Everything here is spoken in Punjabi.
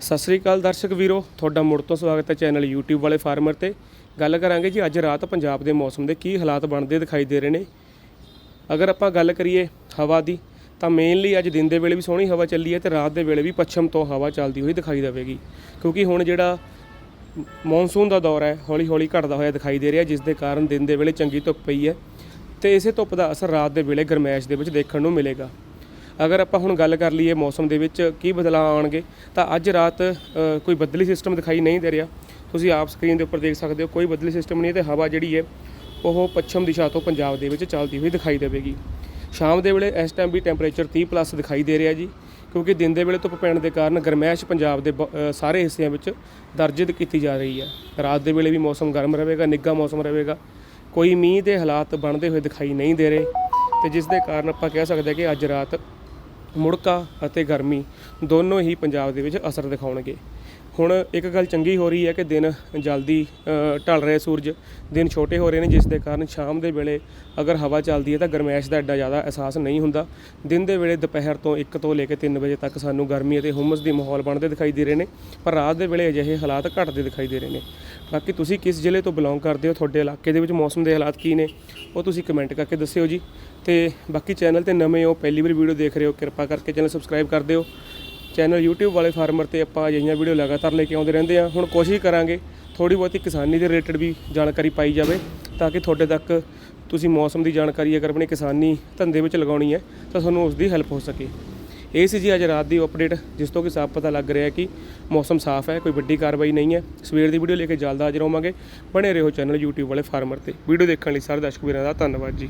ਸਤਿ ਸ੍ਰੀ ਅਕਾਲ ਦਰਸ਼ਕ ਵੀਰੋ, ਤੁਹਾਡਾ ਮੁੜ ਤੋਂ ਸਵਾਗਤ ਹੈ ਚੈਨਲ YouTube ਵਾਲੇ ਫਾਰਮਰ ਤੇ। ਗੱਲ ਕਰਾਂਗੇ ਜੀ ਅੱਜ ਰਾਤ ਪੰਜਾਬ ਦੇ ਮੌਸਮ ਦੇ ਕੀ ਹਾਲਾਤ ਬਣਦੇ ਦਿਖਾਈ ਦੇ ਰਹੇ ਨੇ। ਅਗਰ ਆਪਾਂ ਗੱਲ ਕਰੀਏ ਹਵਾ ਦੀ, ਤਾਂ ਮੇਨਲੀ ਅੱਜ ਦਿਨ ਦੇ ਵੇਲੇ ਵੀ ਸੋਹਣੀ ਹਵਾ ਚੱਲੀ ਹੈ ਤੇ ਰਾਤ ਦੇ ਵੇਲੇ ਵੀ ਪੱਛਮ ਤੋਂ ਹਵਾ ਚੱਲਦੀ ਹੋਈ ਦਿਖਾਈ ਦੇਵੇਗੀ। ਕਿਉਂਕਿ ਹੁਣ ਜਿਹੜਾ ਮੌਨਸੂਨ ਦਾ ਦੌਰ ਹੈ ਹੌਲੀ ਹੌਲੀ ਘਟਦਾ ਹੋਇਆ ਦਿਖਾਈ ਦੇ ਰਿਹਾ, ਜਿਸ ਦੇ ਕਾਰਨ ਦਿਨ ਦੇ ਵੇਲੇ ਚੰਗੀ ਧੁੱਪ ਪਈ ਹੈ ਤੇ ਇਸੇ ਧੁੱਪ ਦਾ ਅਸਰ ਰਾਤ ਦੇ ਵੇਲੇ ਗਰਮੈਸ਼ ਦੇ ਵਿੱਚ ਦੇਖਣ ਨੂੰ ਮਿਲੇਗਾ। ਅਗਰ ਆਪਾਂ ਹੁਣ ਗੱਲ ਕਰ ਲਈਏ ਮੌਸਮ ਦੇ ਵਿੱਚ ਕੀ ਬਦਲਾਅ ਆਉਣਗੇ, ਤਾਂ ਅੱਜ ਰਾਤ ਕੋਈ ਬਦਲੀ ਸਿਸਟਮ ਦਿਖਾਈ ਨਹੀਂ ਦੇ ਰਿਹਾ। ਤੁਸੀਂ ਆਪ ਸਕਰੀਨ ਦੇ ਉੱਪਰ ਦੇਖ ਸਕਦੇ ਹੋ, ਕੋਈ ਬਦਲੀ ਸਿਸਟਮ ਨਹੀਂ ਤੇ ਹਵਾ ਜਿਹੜੀ ਹੈ, ਉਹ ਪੱਛਮ ਦਿਸ਼ਾ ਤੋਂ ਪੰਜਾਬ ਦੇ ਵਿੱਚ ਚੱਲਦੀ ਹੋਈ ਦਿਖਾਈ ਦੇਵੇਗੀ। ਸ਼ਾਮ ਦੇ ਵੇਲੇ ਇਸ ਟਾਈਮ ਵੀ ਟੈਂਪਰੇਚਰ 30 ਪਲੱਸ ਦਿਖਾਈ ਦੇ ਰਿਹਾ ਜੀ, ਕਿਉਂਕਿ ਦਿਨ ਦੇ ਵੇਲੇ ਧੁੱਪ ਪੈਣ ਦੇ ਕਾਰਨ ਗਰਮੈਸ਼ ਪੰਜਾਬ ਦੇ ਬ- ਸਾਰੇ ਹਿੱਸਿਆਂ ਵਿੱਚ ਦਰਜ ਕੀਤੀ ਜਾ ਰਹੀ ਹੈ। ਰਾਤ ਦੇ ਵੇਲੇ ਵੀ ਮੌਸਮ ਗਰਮ ਰਹੇਗਾ, ਨਿੱਘਾ ਮੌਸਮ ਰਹੇਗਾ। ਕੋਈ ਮੀਂਹ ਦੇ ਹਾਲਾਤ ਬਣਦੇ ਹੋਏ ਦਿਖਾਈ ਨਹੀਂ ਦੇ ਰਹੇ ਤੇ ਜਿਸ ਦੇ ਕਾਰਨ ਆਪਾਂ ਕਹਿ ਸਕਦੇ ਹਾਂ ਕਿ ਅੱਜ ਰਾਤ ਮੁੜਕਾ ਅਤੇ ਗਰਮੀ ਦੋਨੋਂ ਹੀ ਪੰਜਾਬ ਦੇ ਵਿੱਚ ਅਸਰ ਦਿਖਾਉਣਗੇ। ਹੁਣ ਇੱਕ ਗੱਲ ਚੰਗੀ ਹੋ ਰਹੀ ਹੈ ਕਿ ਦਿਨ ਜਲਦੀ ਅ, ਢਲ ਰਹੇ ਸੂਰਜ। ਦਿਨ ਛੋਟੇ ਹੋ ਰਹੇ ਨੇ ਜਿਸ ਦੇ ਕਾਰਨ ਸ਼ਾਮ ਦੇ ਵੇਲੇ ਅਗਰ ਹਵਾ ਚੱਲਦੀ ਹੈ ਤਾਂ ਗਰਮੈਸ਼ ਦਾ ਐਡਾ ਜ਼ਿਆਦਾ ਅਹਿਸਾਸ ਨਹੀਂ ਹੁੰਦਾ। ਦਿਨ ਦੇ ਵੇਲੇ ਦੁਪਹਿਰ ਤੋਂ 1 ਤੋਂ ਲੈ ਕੇ 3 ਵਜੇ ਤੱਕ ਸਾਨੂੰ ਗਰਮੀ ਅਤੇ ਹੁਮਸ ਦੀ ਮਾਹੌਲ ਬਣਦੇ ਦਿਖਾਈ ਦੇ ਰਹੇ ਨੇ ਪਰ ਰਾਤ ਦੇ ਵੇਲੇ ਅਜਿਹੇ ਹਾਲਾਤ ਘਟਦੇ ਦਿਖਾਈ ਦੇ ਰਹੇ ਨੇ। ਬਾਕੀ ਤੁਸੀਂ ਕਿਸ ਜ਼ਿਲ੍ਹੇ ਤੋਂ ਬਿਲੋਂਗ ਕਰਦੇ ਹੋ ਤੁਹਾਡੇ ਇਲਾਕੇ ਦੇ ਵਿੱਚ ਮੌਸਮ ਦੇ ਹਾਲਾਤ ਕੀ ਨੇ ਉਹ ਤੁਸੀਂ ਕਮੈਂਟ ਕਰਕੇ ਦੱਸਿਓ ਜੀ। ਤੇ ਬਾਕੀ ਚੈਨਲ ਤੇ ਨਵੇਂ ਹੋ ਪਹਿਲੀ ਵਾਰ ਵੀਡੀਓ ਦੇਖ ਰਹੇ ਹੋ ਕਿਰਪਾ ਕਰਕੇ ਚੈਨਲ ਸਬਸਕ੍ਰਾਈਬ ਕਰ ਦਿਓ। ਚੈਨਲ YouTube ਵਾਲੇ ਫਾਰਮਰ ਤੇ ਆਪਾਂ ਅਜਿਹੀਆਂ ਵੀਡੀਓ ਲਗਾਤਾਰ ਲੈ ਕੇ ਆਉਂਦੇ ਰਹਿੰਦੇ ਆ ਹੁਣ ਕੋਸ਼ਿਸ਼ ਕਰਾਂਗੇ ਥੋੜੀ ਬਹੁਤੀ ਕਿਸਾਨੀ ਦੇ ਰਿਲੇਟਡ ਵੀ ਜਾਣਕਾਰੀ ਪਾਈ ਜਾਵੇ ਤਾਂ ਕਿ ਤੁਹਾਡੇ ਤੱਕ ਤੁਸੀਂ ਮੌਸਮ ਦੀ ਜਾਣਕਾਰੀ ਅਗਰ ਆਪਣੇ ਕਿਸਾਨੀ ਧੰਦੇ ਵਿੱਚ ਲਗਾਉਣੀ ਹੈ ਤਾਂ ਤੁਹਾਨੂੰ ਉਸ ਦੀ ਹੈਲਪ ਹੋ ਸਕੇ। ਇਹ ਸੀ ਜੀ ਅੱਜ ਰਾਤ ਦੀ ਅਪਡੇਟ ਜਿਸ ਤੋਂ ਕਿ ਸਾਫ਼ ਪਤਾ ਲੱਗ ਰਿਹਾ ਕਿ ਮੌਸਮ ਸਾਫ਼ ਹੈ, ਕੋਈ ਵੱਡੀ ਕਾਰਵਾਈ ਨਹੀਂ ਹੈ। ਸਵੇਰ ਦੀ ਵੀਡੀਓ ਲੈ ਕੇ ਜਲਦ ਹਾਜ਼ਰ ਹੋਵਾਂਗੇ। ਬਣੇ ਰਹੋ ਚੈਨਲ YouTube ਵਾਲੇ ਫਾਰਮਰ ਤੇ। ਵੀਡੀਓ ਦੇਖਣ ਲਈ ਸਾਰੇ ਦਰਸ਼ਕ ਵੀਰਾਂ ਦਾ ਧੰਨਵਾਦ ਜੀ।